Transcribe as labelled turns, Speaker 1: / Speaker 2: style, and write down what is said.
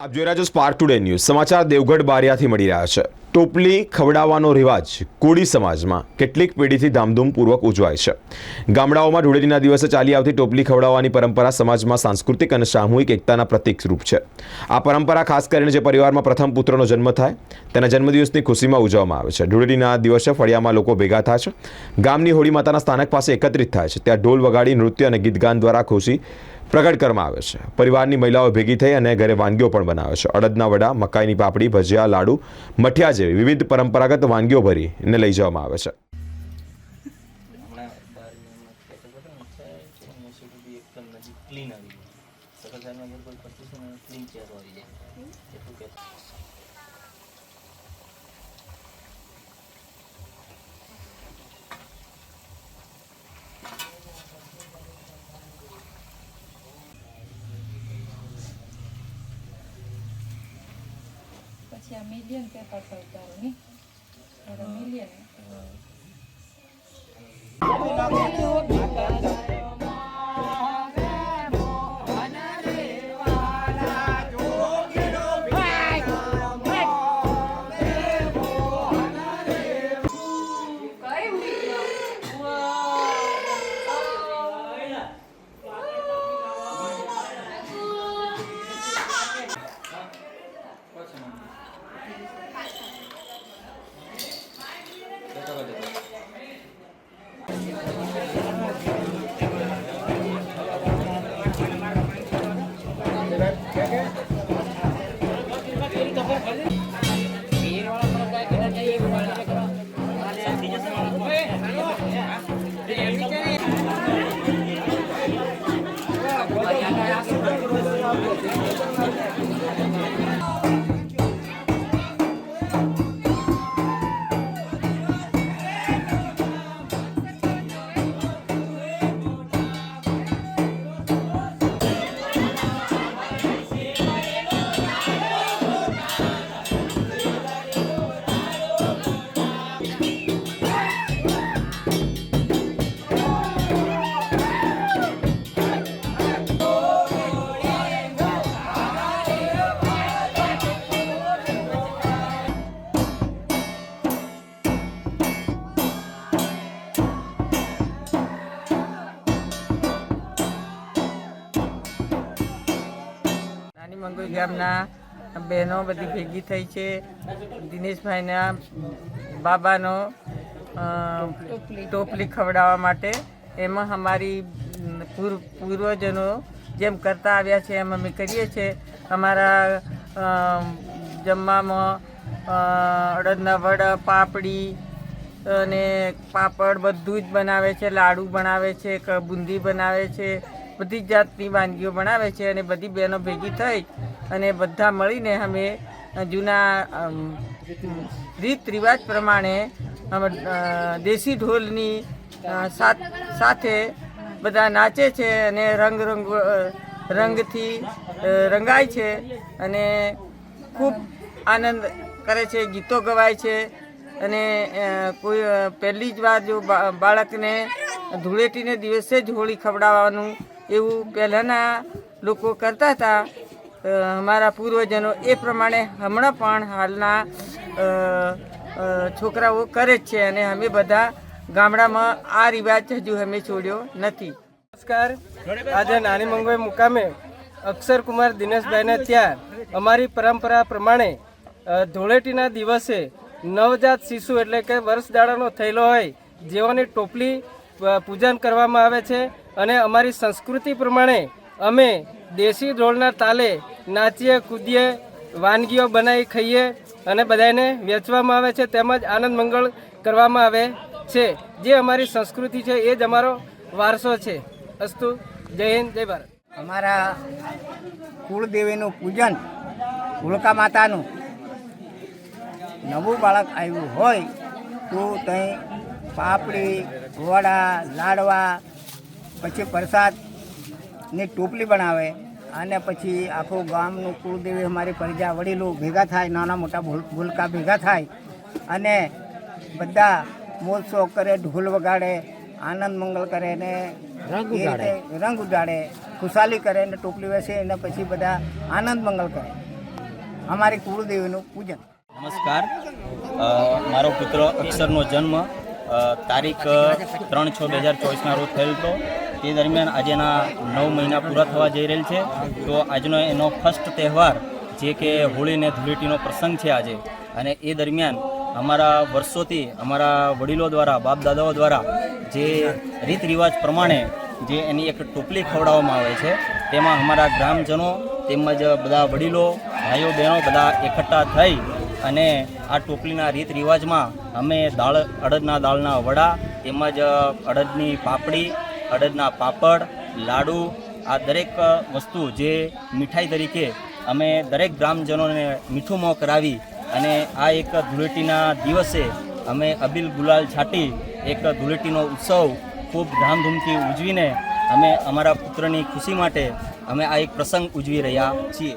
Speaker 1: આપ જોઈ રહ્યા છો સ્પાર્ક ટુડે ન્યૂઝ સમાચાર દેવગઢ બારિયાથી મળી રહ્યા છે. ટોપલી ખવડાવવાનો રિવાજ કોળી સમાજમાં કેટલીક પેઢીથી ધામધૂમપૂર્વક ઉજવાય છે. ગામડાઓમાં ધૂળેટીના દિવસે ચાલી આવતી ટોપલી ખવડાવવાની પરંપરા સમાજમાં સાંસ્કૃતિક અને સામૂહિક એકતાના પ્રતીકરૂપ છે. આ પરંપરા ખાસ કરીને જે પરિવારમાં પ્રથમ પુત્રનો જન્મ થાય, તેના જન્મદિવસની ખુશીમાં ઉજવવામાં આવે છે. ધૂળેટીના દિવસે ફળિયામાં લોકો ભેગા થાય છે. ગામની હોળી માતાના સ્થાનક પાસે એકત્રિત થાય છે. ત્યાં ઢોલ વગાડી, નૃત્ય અને ગીતગાન દ્વારા ખુશી પ્રગટ કરવામાં આવે છે. પરિવારની મહિલાઓ ભેગી થઈ અને ઘરે વાનગીઓ પણ બનાવે છે. અડદના વડા, મકાઈની પાપડી, ભજીયા, લાડુ, મઠિયા જેવી વિવિધ પરંપરાગત વાનગીઓ ભરીને લઈ જવામાં આવે છે
Speaker 2: હમણાં બાર મહિનામાં ખેતર હતો ને છે મોસી બી એકદમ નજીક ક્લીન આવી ગયું સકલસારમાં અગર કોઈ પચીસ ક્લીન ચેરો આવી જાય એટલું કે
Speaker 3: આ મિલિયન પેપર પર ઉતારો ને મિલિયન
Speaker 4: મંગોઈ ગામના બહેનો બધી ભેગી થઈ છે. દિનેશભાઈના બાબાનો ટોપલી ખવડાવવા માટે. એમાં અમારી પૂર્વ પૂર્વજનો જેમ કરતા આવ્યા છે, એમ અમે કરીએ છીએ અમારા જમવામાં અડદના વડા, પાપડી અને પાપડ બધું જ બનાવે છે. લાડુ બનાવે છે બુંદી બનાવે છે. બધી જાતની વાનગીઓ બનાવે છે અને બધી બહેનો ભેગી થઈ અને બધા મળીને અમે જૂના રીત રિવાજ પ્રમાણે દેશી ઢોલની સાથે બધા નાચે છે અને રંગ રંગ રંગથી રંગાય છે અને ખૂબ આનંદ કરે છે, ગીતો ગવાય છે અને કોઈ પહેલી જ વાર જો બાળકને ધૂળેટીને દિવસે જ હોળી ખવડાવવાનું એવું પહેલાંના લોકો કરતા હતા. અમારા પૂર્વજનો એ પ્રમાણે હમણાં પણ હાલના છોકરાઓ કરે જ છે અને અમે બધા ગામડામાં આ રિવાજ હજુ અમે છોડ્યો નથી.
Speaker 5: નમસ્કાર. આજે નાની મંગોઈ મુકામે અક્ષર કુમાર દિનેશભાઈને ત્યાં અમારી પરંપરા પ્રમાણે ધૂળેટીના દિવસે નવજાત શિશુ એટલે કે વર્ષદાળાનો થયેલો હોય, જેઓની ટોપલી પૂજન કરવામાં આવે છે. અને અમારી સંસ્કૃતિ પ્રમાણે અમે દેશી ઢોળના તાલે નાચીએ, કૂદીએ, વાનગીઓ બનાવી ખાઈએ અને બધાને વેચવામાં આવે છે. તેમજ આનંદ મંગળ કરવામાં આવે છે. જે અમારી સંસ્કૃતિ છે એ જ અમારો વારસો છે. અસ્તુ, જય હિન્દ, જય ભારત.
Speaker 6: અમારા કુળદેવીનું પૂજન હોળકા માતાનું નવું બાળક આવ્યું હોય તો ત્યાં પાપડી, વડા, લાડવા પછી પ્રસાદની ટોપલી બનાવે અને પછી આખું ગામનું કુળદેવી અમારી પ્રજા વડીલો ભેગા થાય નાના મોટા ભૂલ ભૂલકા ભેગા થાય અને બધા મોજશો કરે ઢોલ વગાડે આનંદ મંગલ કરે ને રંગ ઉડાડે ખુશાલી કરે ને ટોપલી વેસે અને પછી બધા આનંદ મંગલ કરે. અમારી કુળદેવીનું પૂજન.
Speaker 2: નમસ્કાર. મારો પુત્ર અક્ષરનો જન્મ તારીખ ત્રણ છ બે હજાર ચોવીસના રોજ થયેલ હતો. તે દરમિયાન આજે એના નવ મહિના પૂરા થવા જઈ રહેલ છે. તો આજનો એનો ફર્સ્ટ તહેવાર જે કે હોળી ને ધૂળેટીનો પ્રસંગ છે આજે. અને એ દરમિયાન અમારા વર્ષોથી અમારા વડીલો દ્વારા બાપ દાદાઓ દ્વારા જે રીત રિવાજ પ્રમાણે જે એની એક ટોપલી ખવડાવવામાં આવે છે, તેમાં અમારા ગ્રામજનો તેમજ બધા વડીલો, ભાઈઓ, બહેનો બધા એકઠા થઈ અને આ ટોપલીના રીત રિવાજમાં અમે દાળ, અડદના દાળના વડા તેમજ અડદની પાપડી અડદના પાપડ, લાડુ, આ દરેક વસ્તુ જે મીઠાઈ તરીકે અમે દરેક ગ્રામજનોને મીઠું મોં કરાવી અને આ એક ધૂળેટીના દિવસે અમે અબિલ ગુલાલ છાટી એક ધૂળેટીનો ઉત્સવ ખૂબ ધામધૂમથી ઉજવીને અમે અમારા પુત્રની ખુશી માટે અમે આ એક પ્રસંગ ઉજવી રહ્યા છીએ.